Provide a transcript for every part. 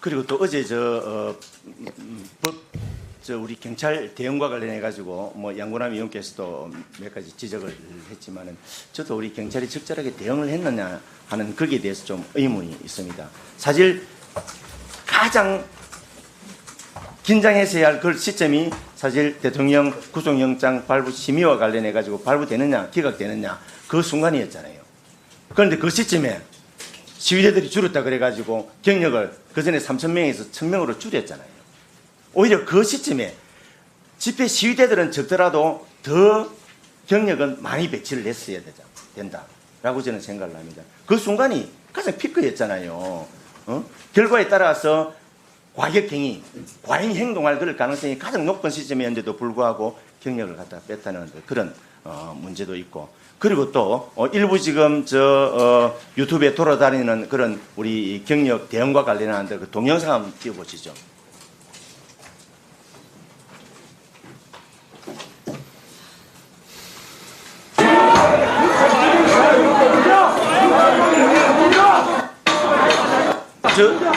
그리고 또 어제 저, 어, 음, 법, 저 우리 경찰 대응과 관련해 가지고 뭐 양구남 의원께서도 몇 가지 지적을 했지만은 저도 우리 경찰이 적절하게 대응을 했느냐 하는 거기에 대해서 좀 의문이 있습니다. 사실 가장 긴장했어야 할 그 시점이 사실 대통령 구속영장 발부 심의와 관련해 가지고 발부되느냐 기각되느냐 그 순간이었잖아요. 그런데 그 시점에 시위대들이 줄었다 그래가지고 경력을 그 전에 3천 명에서 1천 명으로 줄였잖아요. 오히려 그 시점에 집회 시위대들은 적더라도 더 경력은 많이 배치를 했어야 되자, 된다라고 저는 생각을 합니다. 그 순간이 가장 피크였잖아요. 어? 결과에 따라서 과격행위, 과잉 행동할 그럴 가능성이 가장 높은 시점이었는데도 불구하고 경력을 갖다 뺐다는 그런 어, 문제도 있고 그리고 또 어, 일부 지금 저 어, 유튜브에 돌아다니는 그런 우리 경력 대응과 관련한 그 동영상 한번 띄워보시죠. 저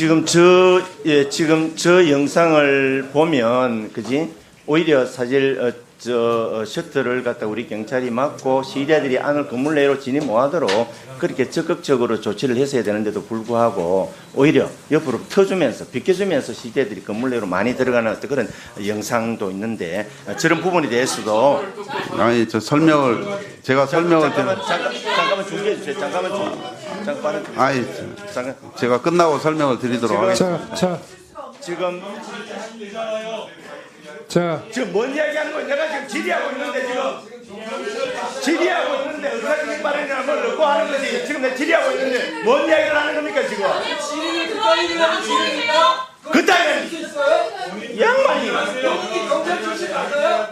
지금 저 예, 지금 저 영상을 보면 그지? 오히려 사실 어, 저 어, 셔터를 갖다 우리 경찰이 막고 시위대들이 안을 건물 내로 진입 못하도록 그렇게 적극적으로 조치를 했어야 되는데도 불구하고 오히려 옆으로 터주면서 비켜주면서 시위대들이 건물 내로 많이 들어가는 어떤 그런 영상도 있는데 어, 저런 부분에 대해서도 아니 저 설명을 제가 설명을 잠깐만 잠깐 잠깐만 중지해 주세요. 잠깐만 중 잠깐만 아니 잠깐 제가 끝나고 설명을 드리도록 하겠습니다. 자, 자, 지금 자, 지금 뭔 이야기 하는 거야? 내가 지금 질의하고 있는데 지금 질의하고 있는데 의사진행 발언이라는 걸 넣고 하는 거지. 지금 내가 질의하고 있는데 뭔 이야기를 하는 겁니까 지금? 지능이 그따위 일하는 지능입니까? 그 따위는 있어요? 양반이 여기 경찰 출신 맞아요?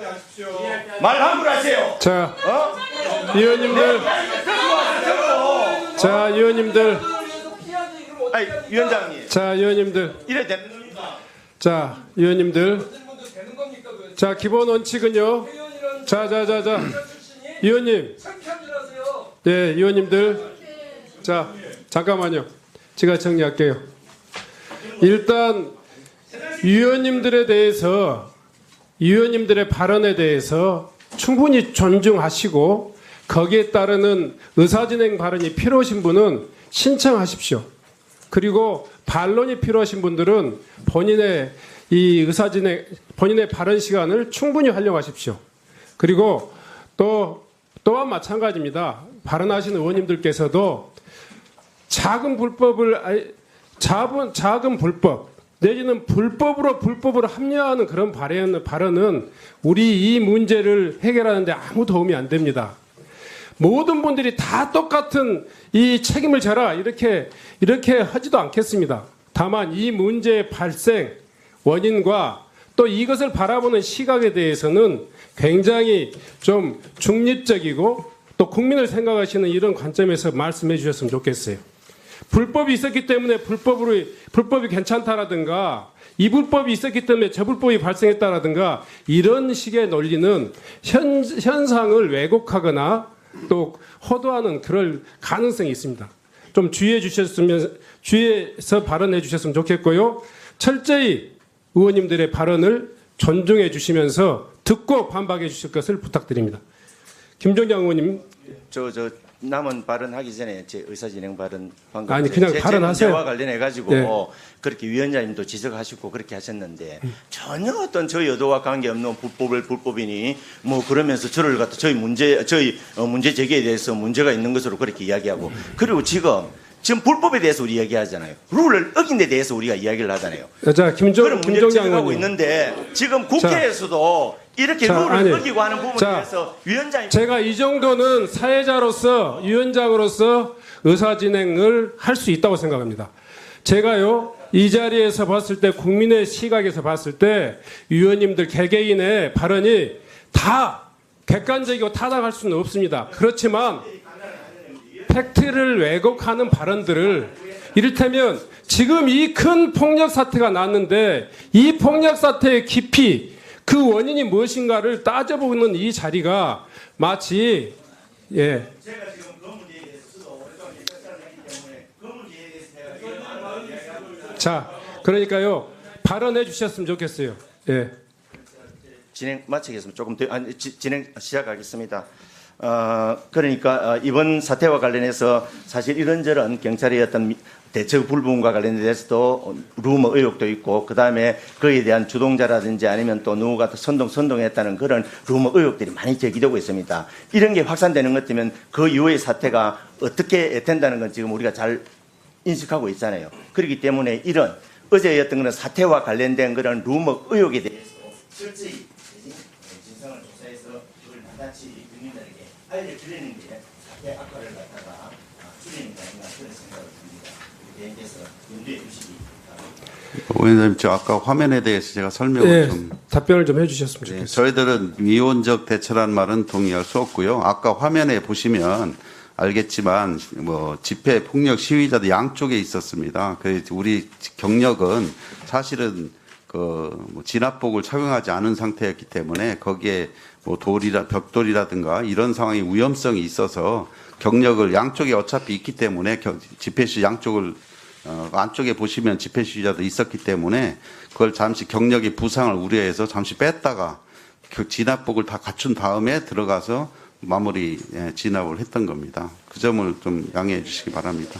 말 함부로 하세요. 자, 어? 들고. 자, 위원님들, 아니 위원장님 자, 위원님들, 이래 되는? 자, 위원님들, 자, 기본 원칙은요. 자, 자, 자, 자, 위원님? 네, 위원님들, 자, 잠깐만요. 제가 정리할게요. 일단 위원님들에 대해서 위원님들의 발언에 대해서 충분히 존중하시고 거기에 따르는 의사진행 발언이 필요하신 분은 신청하십시오. 그리고 반론이 필요하신 분들은 본인의 이 의사진행 본인의 발언 시간을 충분히 활용하십시오. 그리고 또 또한 마찬가지입니다. 발언하시는 의원님들께서도 작은 불법을 알- 작은 작은 불법 내지는 불법으로 불법으로 합리화하는 그런 발언 발언은 우리 이 문제를 해결하는데 아무 도움이 안 됩니다. 모든 분들이 다 똑같은 이 책임을 져라 이렇게 이렇게 하지도 않겠습니다. 다만 이 문제의 발생 원인과 또 이것을 바라보는 시각에 대해서는 굉장히 좀 중립적이고 또 국민을 생각하시는 이런 관점에서 말씀해 주셨으면 좋겠어요. 불법이 있었기 때문에 불법으로 불법이 괜찮다라든가 이 불법이 있었기 때문에 저 불법이 발생했다라든가 이런 식의 논리는 현, 현상을 왜곡하거나 또 호도하는 그럴 가능성이 있습니다. 좀 주의해 주셨으면 주의해서 발언해 주셨으면 좋겠고요. 철저히 의원님들의 발언을 존중해 주시면서 듣고 반박해 주실 것을 부탁드립니다. 김종장 의원님 저저 남은 발언하기 전에 제 의사진행 발언 방금 아니, 제- 그냥 제- 제 발언하세요. 문제와 관련해 가지고 네. 그렇게 위원장님도 지적하시고 그렇게 하셨는데 전혀 어떤 저희 의도와 관계없는 불법을 불법이니 뭐 그러면서 저를 갖다 저희 문제 저희 어, 문제 제기에 대해서 문제가 있는 것으로 그렇게 이야기하고 그리고 지금 지금 불법에 대해서 우리 이야기하잖아요. 룰을 어긴 데 대해서 우리가 이야기를 하잖아요. 자 김종 그런 문제를 의원님 있는데 지금 국회에서도 이렇게 자, 룰을 아니, 어기고 하는 부분에 자, 대해서 위원장님 제가 이 정도는 사회자로서 위원장으로서 의사 진행을 할 수 있다고 생각합니다. 제가요 이 자리에서 봤을 때 국민의 시각에서 봤을 때 위원님들 개개인의 발언이 다 객관적이고 타당할 수는 없습니다. 그렇지만 팩트를 왜곡하는 발언들을 이를테면 지금 이 큰 폭력 사태가 났는데 이 폭력 사태의 깊이 그 원인이 무엇인가를 따져보는 이 자리가 마치 예 제가 지금 그그 자, 그러니까요. 발언해 주셨으면 좋겠어요. 예. 진행 마치겠습니다. 조금 더 아니, 지- 진행 시작하겠습니다. 어, 그러니까 어, 이번 사태와 관련해서 사실 이런저런 경찰의 어떤 미- 대처 불분과 관련돼서도 루머 의혹도 있고 그 다음에 그에 대한 주동자라든지 아니면 또 누구가 또 선동 선동했다는 그런 루머 의혹들이 많이 제기되고 있습니다. 이런 게 확산되는 것 때문에 그 이후의 사태가 어떻게 된다는 건 지금 우리가 잘 인식하고 있잖아요. 그렇기 때문에 이런 어제였던 그런 사태와 관련된 그런 루머 의혹에 대해서 철저히 진상을 조사해서 그걸 나같이 국민들에게 알려드리는 게 사태 악화를 갖다가 아, 줄이는 게 아닌가 그런 생각을 듭니다. 대행께서 염두에 두시기. 의원님, 저 아까 화면에 대해서 제가 설명을 예. 좀. 답변을 좀 해주셨으면 네, 좋겠어요. 저희들은 미온적 대처란 말은 동의할 수 없고요. 아까 화면에 보시면 알겠지만 뭐 집회 폭력 시위자도 양쪽에 있었습니다. 그 우리 경력은 사실은 그뭐 진압복을 착용하지 않은 상태였기 때문에 거기에 뭐 돌이라 벽돌이라든가 이런 상황이 위험성이 있어서 경력을 양쪽에 어차피 있기 때문에 겨- 집회 시 양쪽을 어, 안쪽에 보시면 집회 시위자도 있었기 때문에 그걸 잠시 경력의 부상을 우려해서 잠시 뺐다가 그 진압복을 다 갖춘 다음에 들어가서 마무리 예, 진압을 했던 겁니다. 그 점을 좀 양해해 주시기 바랍니다.